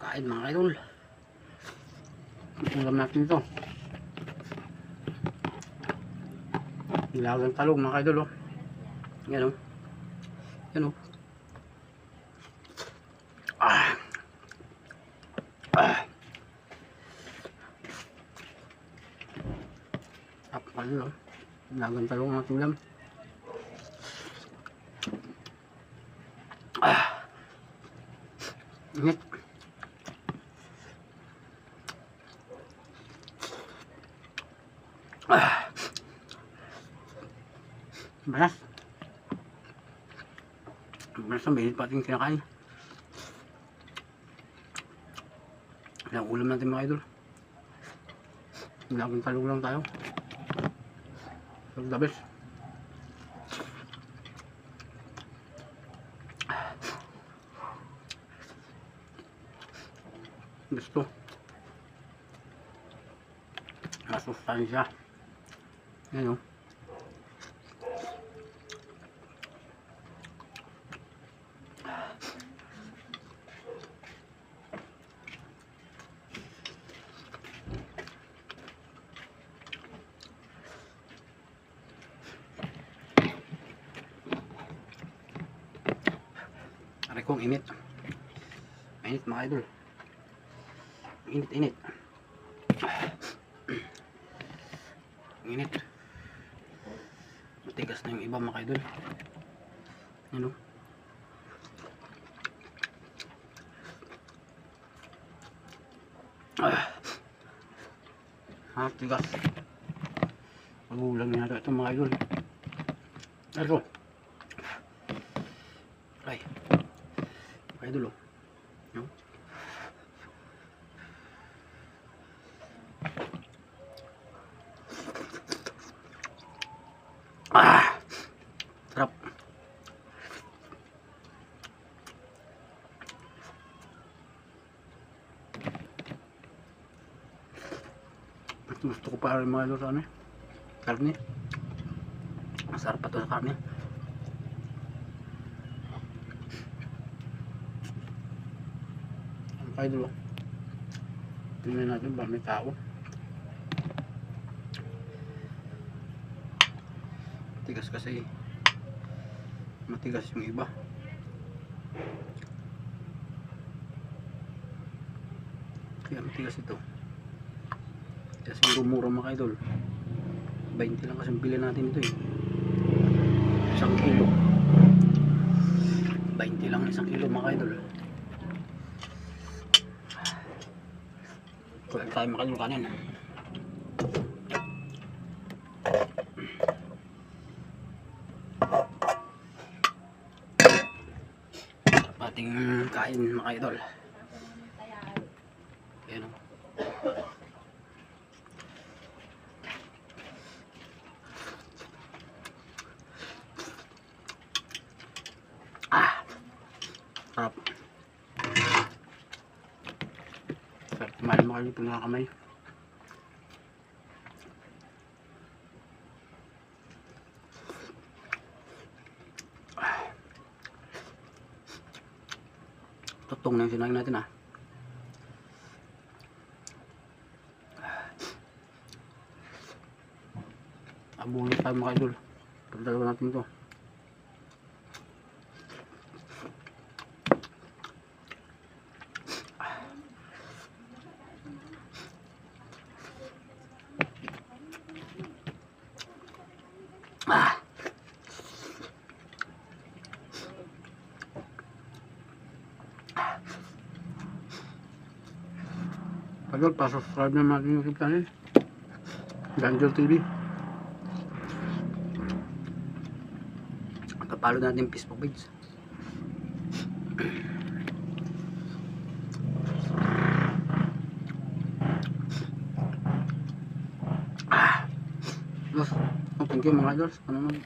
Kain mga idol. Ulam natin ito. Nilagang talong mga idol oh. Yan oh. Yan oh. Ah. Ah. Tap idol oh. Nilagang talong natin ulam. Ah. Init. Ah. Malas. Malas ang bilit pating kinakain. Ilang ulam natin mga idol. Laging talong lang tayo. So, the best. Gusto. Masustansya. Yan o. Aray kong init. Mainit mga idol. Init, init. Init. Matigas na yung iba mga idol. Ano? Ah. Ah, tigas. Magulang yata ito mga idol. Ito. Ay. Mga idol oh. No? Ah! Sarap. Gusto, ko pa rin mga sa ano eh. Karne. Masarap pa to sa karne. Ang kayo dulu. Tingnan natin ba may tao. Matigas kasi. Matigas yung iba. Kaya matigas ito. Kaya siguro mura mga idol. 20 lang kasi bili natin ito eh. Isang kilo. 20 lang isang kilo mga idol. Kaya tayo makadol kanin. ating kain mga idol. Ayan o. Kumain mga idol mga kamay. Tutong na yung sinaing natin ah. Abulin tayo mga idol. Pagdalawa natin ito. Idol, pa-subscribe na natin yung channel. Ganjol TV. Papalo natin yung Facebook page. Ah. Oh, thank you mga idols. Ano naman?